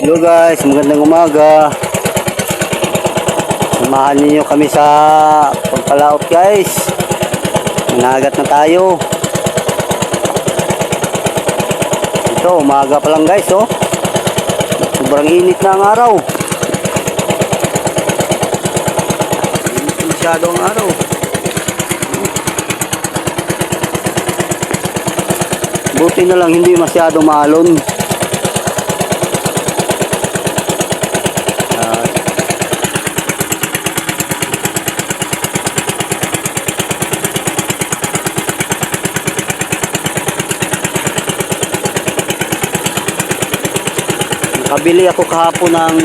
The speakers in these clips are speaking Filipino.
Hello guys, magandang umaga. Samahan ninyo kami sa pagpalaot guys. Managat na tayo. Ito, umaga pa lang guys oh. Sobrang init na ang araw. Init masyado ang araw. Buti na lang hindi masyado maalon. Nakabili ako kahapon ng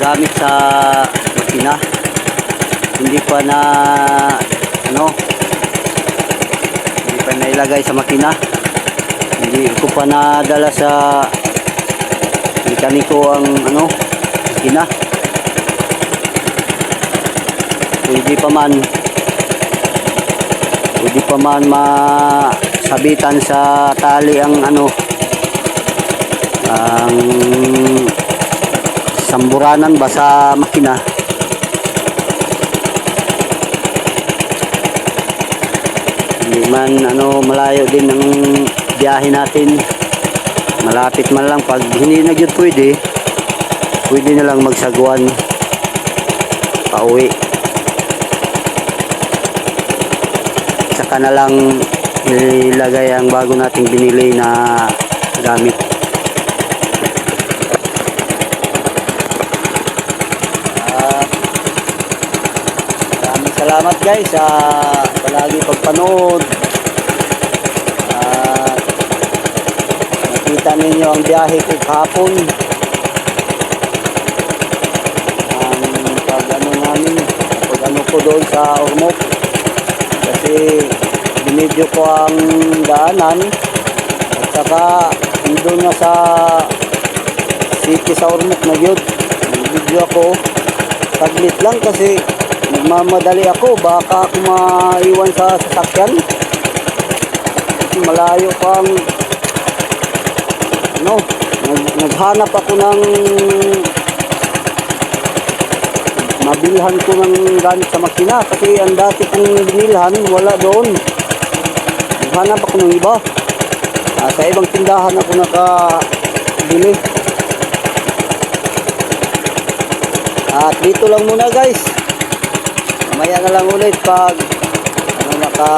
gamit sa makina. Hindi pa na ano hindi pa nailagay sa makina. Hindi ko pa nadala sa mekaniko ang ano makina. Pwede pa man pwede pa man masabitan sa tali ang ano ang samburanan ba sa makina. Hindi man ano malayo din ang biyahe natin. Malapit man lang pag hindi na yun pwede pwede na lang magsagwan pauwi. Saka na lang ilagay ang bago nating binili na gamit salamat guys sa palagi pagpanood. At nakita ninyo ang biyahe ko kahapon. Ang pag ano namin, pag ano ko doon sa Ormoc. Kasi binidyo ko ang daanan at saka doon na sa city sa Ormoc na yun. Nag-video ako. Saglit lang kasi nagmamadali ako. Baka ako maiwan sa sasakyan. Malayo pang ano, nag, naghanap ako ng mabilhan ko ng gamit sa makina kasi ang dati kong binilhan wala doon. Naghanap ako ng iba. Ah, sa ibang tindahan ako nakabili. At dito lang muna guys. Mamaya na lang ulit pag ano naka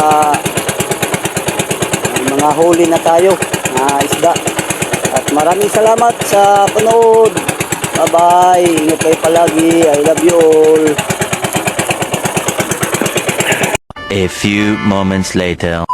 mga huli na tayo na isda. At maraming salamat sa panood. Bye bye. Ingat kayo palagi. I love you all. A few moments later.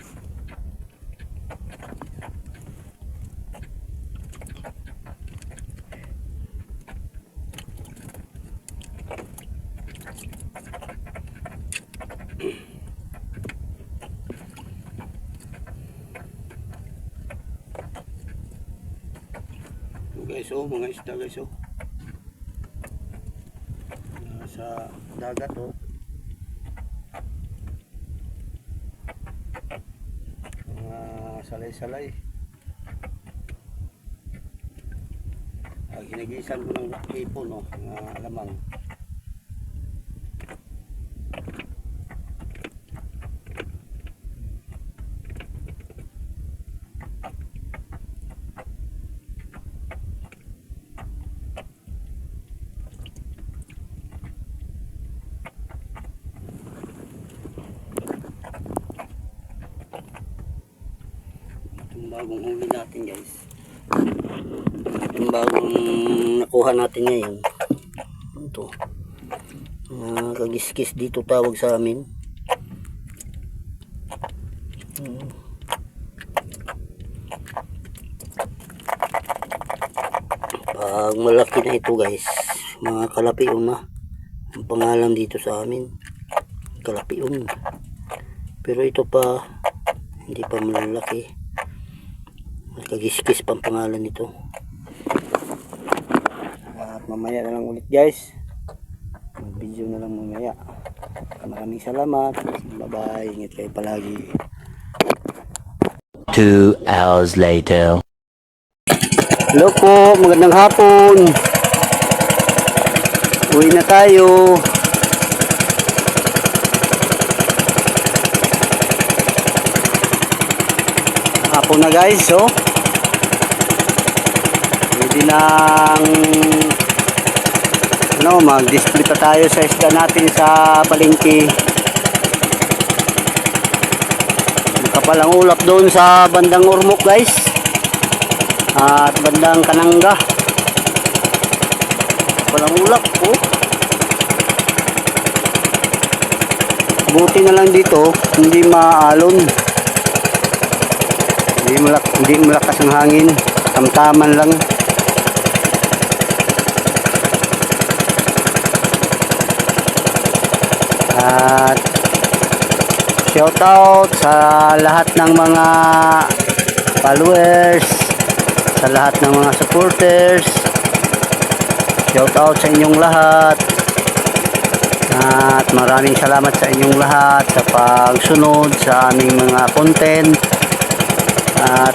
guys oh, mga isda guys oh. Nasa dagat oh. Mga salay-salay. Ah, ginagisan ko ng hipon oh, mga alamang. Bagong huli natin guys. Itong bagong nakuha natin ngayon. Ito. Mga kagiskis dito tawag sa amin. Hmm. Pag malaki na ito guys, mga kalapion na. Ang pangalan dito sa amin, kalapion. Pero ito pa, hindi pa malalaki. Kagiskis pang pangalan nito. At mamaya na lang ulit guys. Mag-video na lang mamaya. Maraming salamat. Bye-bye. Ingat kayo palagi. Two hours later. Hello po, magandang hapon. Uwi na tayo. Hapon na guys, oh. Pwede nang ano, mag-display pa tayo sa isda natin sa palengke. Kapalang ulap doon sa bandang Urmok guys. At bandang Kanangga walang ulap po buti na lang dito hindi maalon. Hindi malakas ang hangin. Tamtaman lang at shout out sa lahat ng mga followers sa lahat ng mga supporters. Shout out sa inyong lahat. At maraming salamat sa inyong lahat sa pagsunod sa aming mga content. At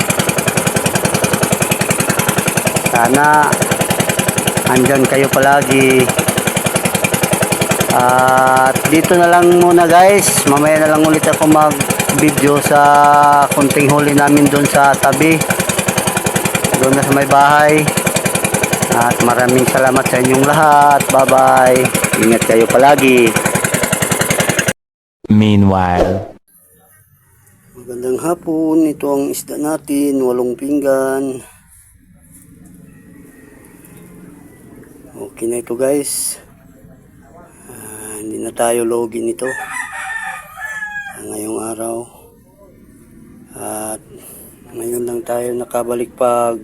sana andyan kayo palagi at dito na lang muna guys. Mamaya na lang ulit ako mag video sa kunting huli namin doon sa tabi. Doon na sa may bahay. At maraming salamat sa inyong lahat. Bye bye ingat kayo palagi. Meanwhile. magandang hapon. Ito ang isda natin. Walong pinggan. Okay na ito guys hindi na tayo logi nito. Sa ngayong araw. At ngayon lang tayo nakabalik pag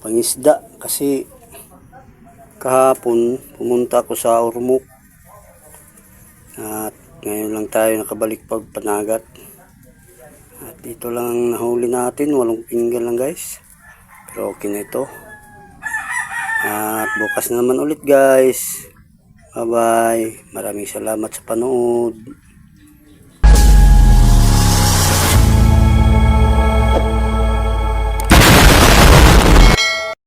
pangisda. Kasi kahapon pumunta ako sa Ormoc. At ngayon lang tayo nakabalik pag panagat. At dito lang ang nahuli natin. Walong pinggan lang guys. Pero okay na ito. At bukas na naman ulit guys bye bye maraming salamat sa panood